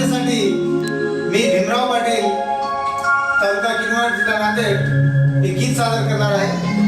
जनतेसाठी मी भीमराव पाटील तालुका किनवट जिल्हा नांदेड हे गीत सादर करणार आहे.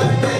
Happy.